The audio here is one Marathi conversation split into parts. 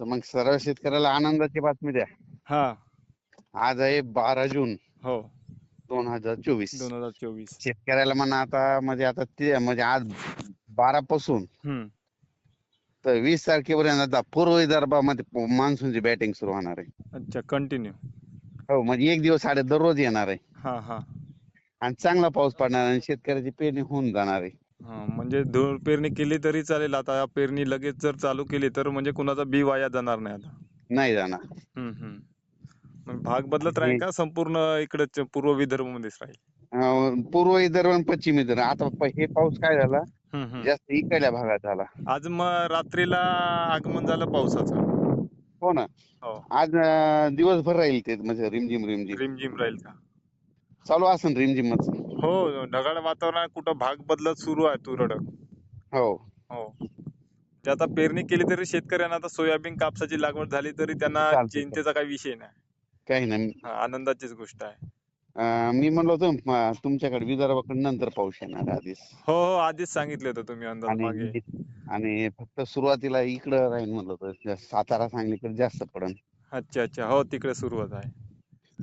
तर मग सर्व शेतकऱ्याला आनंदाची बातमी द्या. हा. आज आहे बारा जून. हो. दोन हजार चोवीस. दोन हजार चोवीस. शेतकऱ्याला म्हणा आता म्हणजे आता ते म्हणजे आज बारा पासून हम्म. तर वीस तारखेपर्यंत आता पूर्व विदर्भामध्ये मान्सूनची बॅटिंग सुरू होणार आहे. अच्छा कंटिन्यू हो म्हणजे एक दिवस आड दररोज येणार आहे. हा हा. आणि चांगला पाऊस पडणार आणि शेतकऱ्याची पेरणी होऊन जाणार आहे. हा म्हणजे धूळ पेरणी केली तरी चालेल. आता पेरणी लगेच जर चालू केली तर म्हणजे कुणाचा बी वाया जाणार नाही आता. नाही जाणार. हम्म हम्म. मग भाग बदलत राहील का? संपूर्ण इकडे पूर्व विदर्भ मध्येच राहील? अं, पूर्व विदर्भ आणि पश्चिम विदर्भ. आता प- हे पाऊस काय झाला? हम्म हम्म. जास्त इकडल्या भागात झाला. आज मग रात्रीला आगमन झालं पावसाचं. हो ना. हो. आज अं, दिवसभर राहील ते म्हणजे रिमझिम रिमझिम. रिमझिम राहील का? चालू असेल रिमझिमच. हो ढगाळ वातावरण कुठं भाग बदलत सुरू आहे तुरळक हो. हो. ते आता पेरणी केली तरी शेतकऱ्यांना आता सोयाबीन कापसाची लागवड झाली तरी त्यांना चालतंय. चिंतेचा काही विषय नाही. काही नाही. हा, आनंदाचीच गोष्ट आहे. अं, मी म्हणलो होतो म, तुमच्याकडे विदर्भाकडे नंतर पाऊस येणार आधीच. हो हो आधीच सांगितलं होतं तुम्ही अंदाज मागे. आणि आणि फक्त सुरुवातीला इकडं राहील म्हणलं होतं जास्त सातारा सांगलीकडे जास्त पडन. अच्छा अच्छा. हो तिकडे सुरुवात आहे.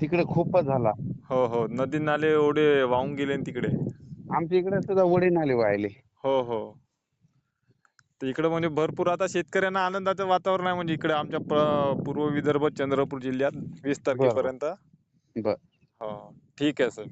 तिकडे खूपच झाला. हो हो. नदी नाले ओढे वाहून गेले न तिकडे? आमच्या इकडे सुद्धा वडे नाले वाहिले. हो हो. तर इकडे म्हणजे भरपूर आता शेतकऱ्यांना आनंदाचं वातावरण आहे म्हणजे इकडे आमच्या पूर्व विदर्भ चंद्रपूर जिल्ह्यात वीस तारखेपर्यंत. बर. हो. ठीक आहे सर.